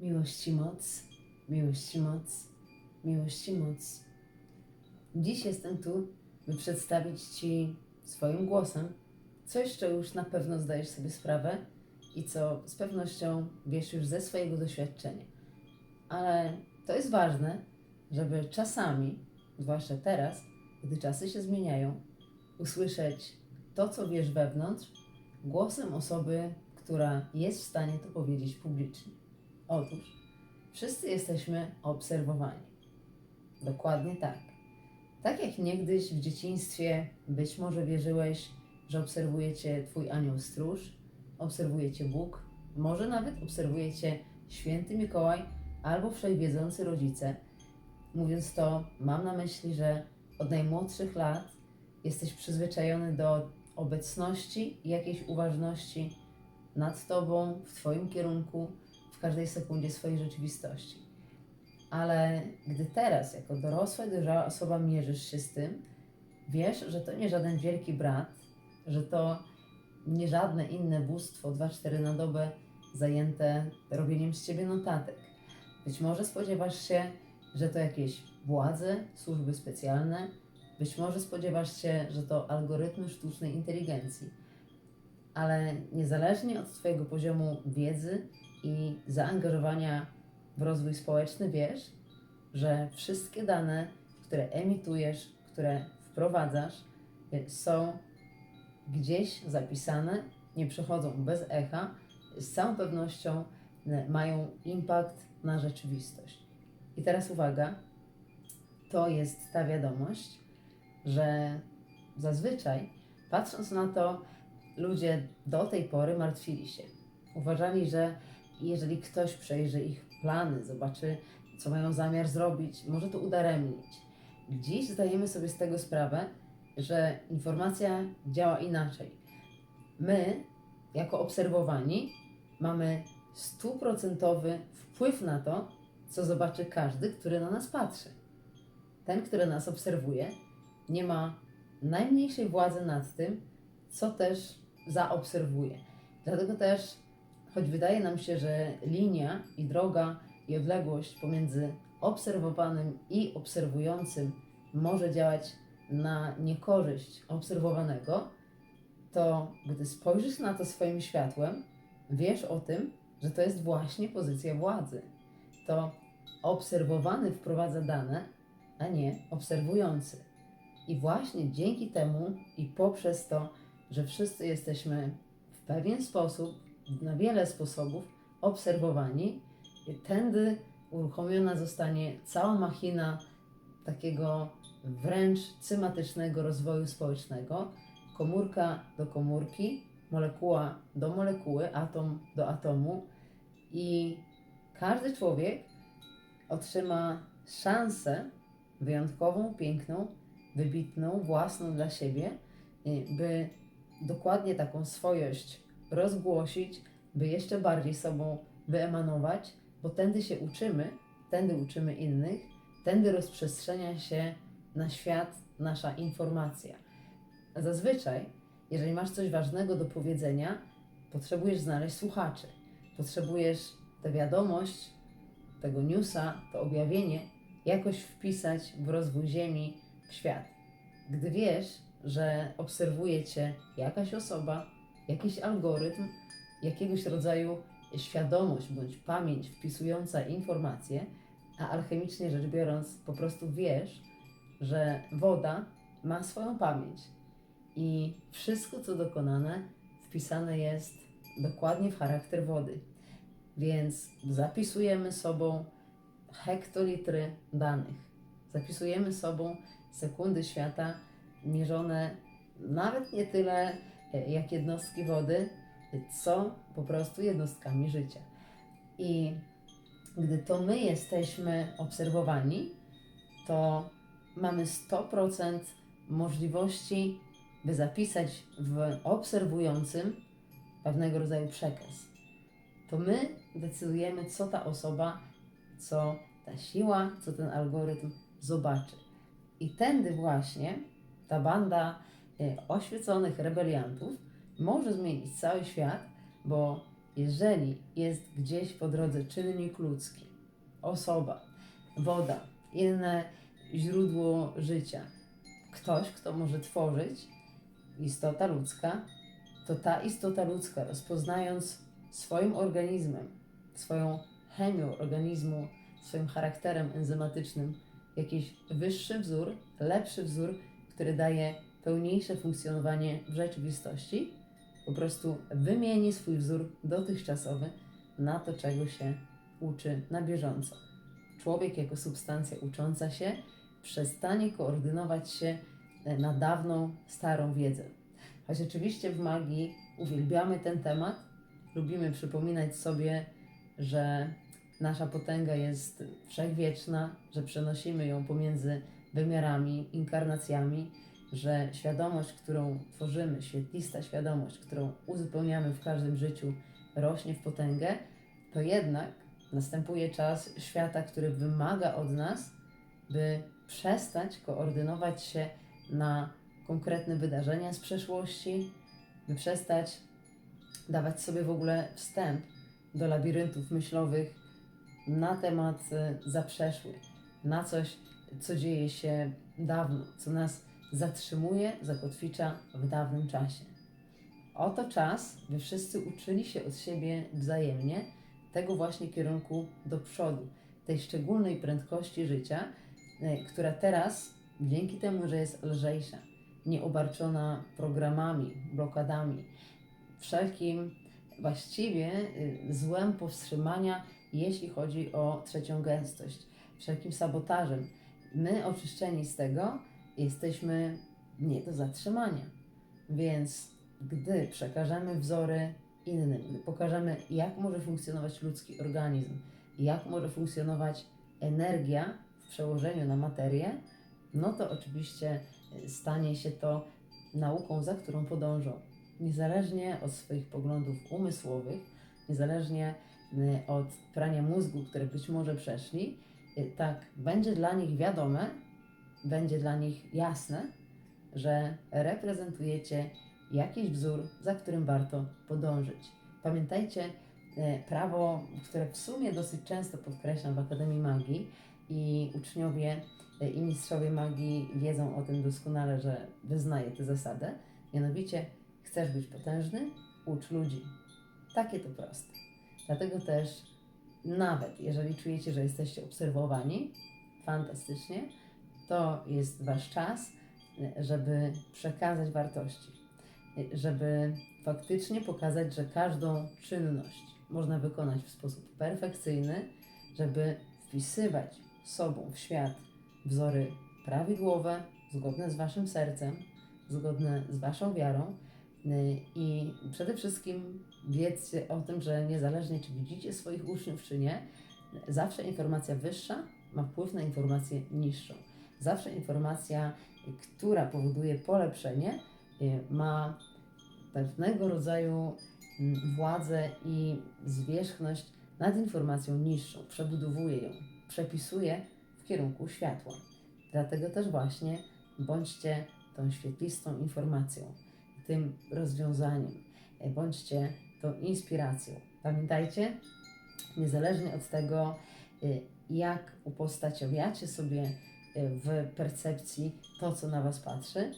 Miłości moc, miłości moc, miłości moc. Dziś jestem tu, by przedstawić Ci swoim głosem coś, czego już na pewno zdajesz sobie sprawę i co z pewnością wiesz już ze swojego doświadczenia. Ale to jest ważne, żeby czasami, zwłaszcza teraz, gdy czasy się zmieniają, usłyszeć to, co wiesz wewnątrz, głosem osoby, która jest w stanie to powiedzieć publicznie. Otóż, wszyscy jesteśmy obserwowani. Dokładnie tak. Tak jak niegdyś w dzieciństwie być może wierzyłeś, że obserwuje cię Twój anioł stróż, obserwuje cię Bóg, może nawet obserwuje cię święty Mikołaj albo wszechwiedzący rodzice. Mówiąc to, mam na myśli, że od najmłodszych lat jesteś przyzwyczajony do obecności i jakiejś uważności nad Tobą, w Twoim kierunku, każdej sekundzie swojej rzeczywistości. Ale gdy teraz, jako dorosła, dojrzała osoba, mierzysz się z tym, wiesz, że to nie żaden wielki brat, że to nie żadne inne bóstwo 2-4 na dobę zajęte robieniem z ciebie notatek. Być może spodziewasz się, że to jakieś władze, służby specjalne, być może spodziewasz się, że to algorytmy sztucznej inteligencji. Ale niezależnie od Twojego poziomu wiedzy i zaangażowania w rozwój społeczny, wiesz, że wszystkie dane, które emitujesz, które wprowadzasz, y, są gdzieś zapisane, nie przechodzą bez echa, z całą pewnością y, mają impact na rzeczywistość. I teraz uwaga, to jest ta wiadomość, że zazwyczaj, patrząc na to, ludzie do tej pory martwili się. Uważali, że jeżeli ktoś przejrzy ich plany, zobaczy, co mają zamiar zrobić, może to udaremnić. Dziś zdajemy sobie z tego sprawę, że informacja działa inaczej. My, jako obserwowani, mamy stuprocentowy wpływ na to, co zobaczy każdy, który na nas patrzy. Ten, który nas obserwuje, nie ma najmniejszej władzy nad tym, co też zaobserwuje. Dlatego też, choć wydaje nam się, że linia i droga i odległość pomiędzy obserwowanym i obserwującym może działać na niekorzyść obserwowanego, to gdy spojrzysz na to swoim światłem, wiesz o tym, że to jest właśnie pozycja władzy. To obserwowany wprowadza dane, a nie obserwujący. I właśnie dzięki temu i poprzez to, że wszyscy jesteśmy w pewien sposób, na wiele sposobów obserwowani, tędy uruchomiona zostanie cała machina takiego wręcz cymatycznego rozwoju społecznego, komórka do komórki, molekuła do molekuły, atom do atomu. I każdy człowiek otrzyma szansę wyjątkową, piękną, wybitną, własną dla siebie, y, by dokładnie taką swojość rozgłosić, by jeszcze bardziej sobą wyemanować, bo tędy się uczymy, tędy uczymy innych, tędy rozprzestrzenia się na świat nasza informacja. Zazwyczaj, jeżeli masz coś ważnego do powiedzenia, potrzebujesz znaleźć słuchaczy. Potrzebujesz tę wiadomość, tego newsa, to objawienie jakoś wpisać w rozwój Ziemi, w świat. Gdy wiesz, że obserwuje Cię jakaś osoba, jakiś algorytm, jakiegoś rodzaju świadomość bądź pamięć wpisująca informacje, a alchemicznie rzecz biorąc, po prostu wiesz, że woda ma swoją pamięć i wszystko, co dokonane, wpisane jest dokładnie w charakter wody. Więc zapisujemy sobą hektolitry danych. Zapisujemy sobą sekundy świata mierzone nawet nie tyle jak jednostki wody, co po prostu jednostkami życia. I gdy to my jesteśmy obserwowani, to mamy 100% możliwości, by zapisać w obserwującym pewnego rodzaju przekaz. To my decydujemy, co ta osoba, co ta siła, co ten algorytm zobaczy. I tędy właśnie ta banda oświeconych rebeliantów może zmienić cały świat, bo jeżeli jest gdzieś po drodze czynnik ludzki, osoba, woda, inne źródło życia, ktoś, kto może tworzyć, istota ludzka, to ta istota ludzka, rozpoznając swoim organizmem, swoją chemią organizmu, swoim charakterem enzymatycznym jakiś wyższy wzór, lepszy wzór, który daje pełniejsze funkcjonowanie w rzeczywistości, po prostu wymieni swój wzór dotychczasowy na to, czego się uczy na bieżąco. Człowiek jako substancja ucząca się przestanie koordynować się e, na dawną, starą wiedzę. Choć oczywiście w magii uwielbiamy ten temat, lubimy przypominać sobie, że nasza potęga jest wszechwieczna, że przenosimy ją pomiędzy wymiarami, inkarnacjami, że świadomość, którą tworzymy, świetlista świadomość, którą uzupełniamy w każdym życiu, rośnie w potęgę, to jednak następuje czas świata, który wymaga od nas, by przestać koordynować się na konkretne wydarzenia z przeszłości, by przestać dawać sobie w ogóle wstęp do labiryntów myślowych na temat e, zaprzeszły, na coś, co dzieje się dawno, co nas zatrzymuje, zakotwicza w dawnym czasie. Oto czas, by wszyscy uczyli się od siebie wzajemnie tego właśnie kierunku do przodu, tej szczególnej prędkości życia, e, która teraz, dzięki temu, że jest lżejsza, nieobarczona programami, blokadami, wszelkim właściwie y, złem powstrzymania, jeśli chodzi o trzecią gęstość, wszelkim sabotażem. My, oczyszczeni z tego, jesteśmy nie do zatrzymania. Więc gdy przekażemy wzory innym, gdy pokażemy, jak może funkcjonować ludzki organizm, jak może funkcjonować energia w przełożeniu na materię, no to oczywiście stanie się to nauką, za którą podążą. Niezależnie od swoich poglądów umysłowych, niezależnie y, od prania mózgu, które być może przeszli, y, tak będzie dla nich wiadome, będzie dla nich jasne, że reprezentujecie jakiś wzór, za którym warto podążyć. Pamiętajcie, e, prawo, które w sumie dosyć często podkreślam w Akademii Magii i uczniowie e, i mistrzowie magii wiedzą o tym doskonale, że wyznaję tę zasadę. Mianowicie, chcesz być potężny, ucz ludzi. Takie to proste. Dlatego też, nawet jeżeli czujecie, że jesteście obserwowani, fantastycznie, to jest Wasz czas, żeby przekazać wartości, żeby faktycznie pokazać, że każdą czynność można wykonać w sposób perfekcyjny, żeby wpisywać sobą w świat wzory prawidłowe, zgodne z Waszym sercem, zgodne z Waszą wiarą. I przede wszystkim wiedzcie o tym, że niezależnie czy widzicie swoich uczniów, czy nie, zawsze informacja wyższa ma wpływ na informację niższą. Zawsze informacja, która powoduje polepszenie, y, ma pewnego rodzaju mm, władzę i zwierzchność nad informacją niższą, przebudowuje ją, przepisuje w kierunku światła. Dlatego też właśnie bądźcie tą świetlistą informacją, tym rozwiązaniem, e, bądźcie tą inspiracją. Pamiętajcie, niezależnie od tego, e, jak upostaciowiacie sobie w percepcji to, co na Was patrzy,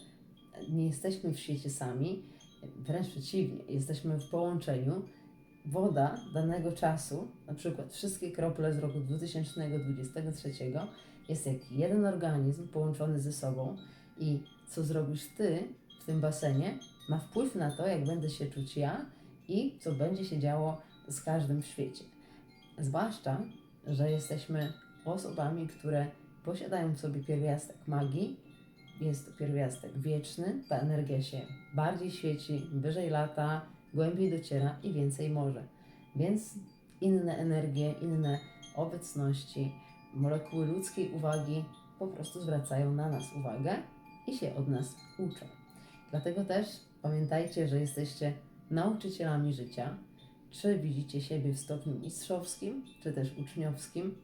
nie jesteśmy w świecie sami, wręcz przeciwnie, jesteśmy w połączeniu. Woda danego czasu, na przykład wszystkie krople z roku 2023, jest jak jeden organizm połączony ze sobą i co zrobisz Ty w tym basenie, ma wpływ na to, jak będę się czuć ja i co będzie się działo z każdym w świecie. Zwłaszcza, że jesteśmy osobami, które posiadają w sobie pierwiastek magii, jest to pierwiastek wieczny, ta energia się bardziej świeci, wyżej lata, głębiej dociera i więcej może. Więc inne energie, inne obecności, molekuły ludzkiej uwagi po prostu zwracają na nas uwagę i się od nas uczą. Dlatego też pamiętajcie, że jesteście nauczycielami życia. Czy widzicie siebie w stopniu mistrzowskim, czy też uczniowskim,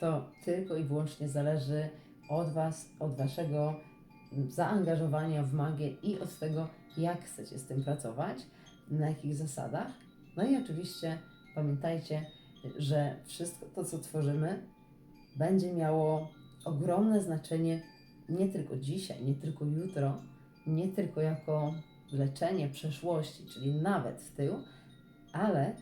to tylko i wyłącznie zależy od Was, od Waszego zaangażowania w magię i od tego, jak chcecie z tym pracować, na jakich zasadach. No i oczywiście pamiętajcie, że wszystko to, co tworzymy, będzie miało ogromne znaczenie nie tylko dzisiaj, nie tylko jutro, nie tylko jako leczenie przeszłości, czyli nawet w tył, ale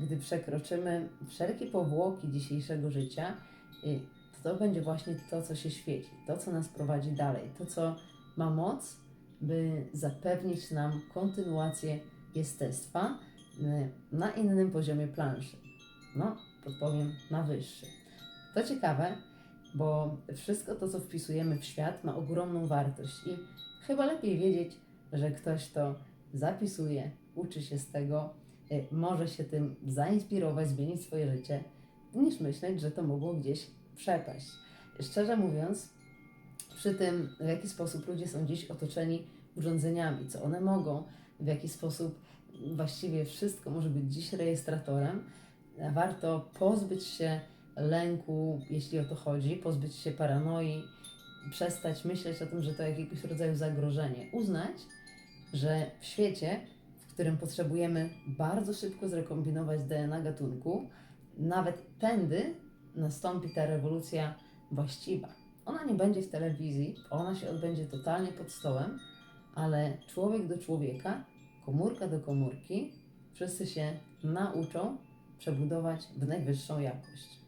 gdy przekroczymy wszelkie powłoki dzisiejszego życia, to to będzie właśnie to, co się świeci, to, co nas prowadzi dalej, to, co ma moc, by zapewnić nam kontynuację jestestwa y, na innym poziomie planszy. No, podpowiem, na wyższy. To ciekawe, bo wszystko to, co wpisujemy w świat, ma ogromną wartość i chyba lepiej wiedzieć, że ktoś to zapisuje, uczy się z tego, y, może się tym zainspirować, zmienić swoje życie, niż myśleć, że to mogło gdzieś przepaść. Szczerze mówiąc, przy tym, w jaki sposób ludzie są dziś otoczeni urządzeniami, co one mogą, w jaki sposób właściwie wszystko może być dziś rejestratorem, warto pozbyć się lęku, jeśli o to chodzi, pozbyć się paranoi, przestać myśleć o tym, że to jakiegoś rodzaju zagrożenie. Uznać, że w świecie, w którym potrzebujemy bardzo szybko zrekombinować DNA gatunku, nawet tędy nastąpi ta rewolucja właściwa. Ona nie będzie w telewizji, ona się odbędzie totalnie pod stołem, ale człowiek do człowieka, komórka do komórki, wszyscy się nauczą przebudować w najwyższą jakość.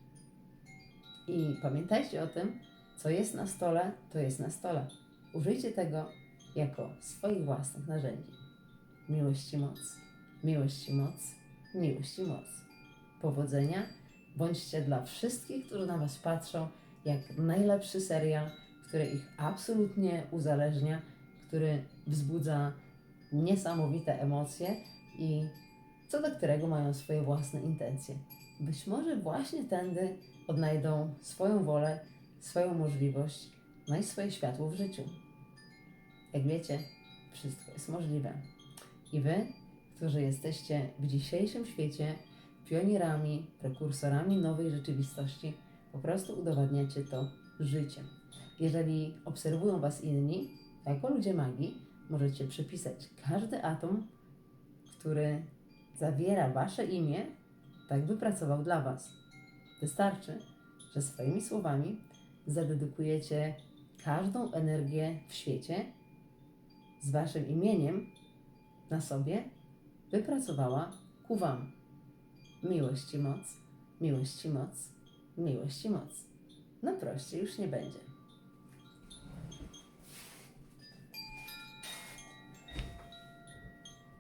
I pamiętajcie o tym, co jest na stole, to jest na stole. Użyjcie tego jako swoich własnych narzędzi. Miłość i moc, miłość i moc, miłość i moc. Powodzenia, bądźcie dla wszystkich, którzy na Was patrzą, jak najlepszy serial, który ich absolutnie uzależnia, który wzbudza niesamowite emocje i co do którego mają swoje własne intencje. Być może właśnie tędy odnajdą swoją wolę, swoją możliwość, no i swoje światło w życiu. Jak wiecie, wszystko jest możliwe. I wy, którzy jesteście w dzisiejszym świecie pionierami, prekursorami nowej rzeczywistości, po prostu udowadniacie to życiem. Jeżeli obserwują was inni, jako ludzie magii, możecie przypisać każdy atom, który zawiera wasze imię, tak by pracował dla was. Wystarczy, że swoimi słowami zadedykujecie każdą energię w świecie z waszym imieniem na sobie, by pracowała ku wam. Miłość i moc, miłość i moc, miłość i moc. No prościej już nie będzie.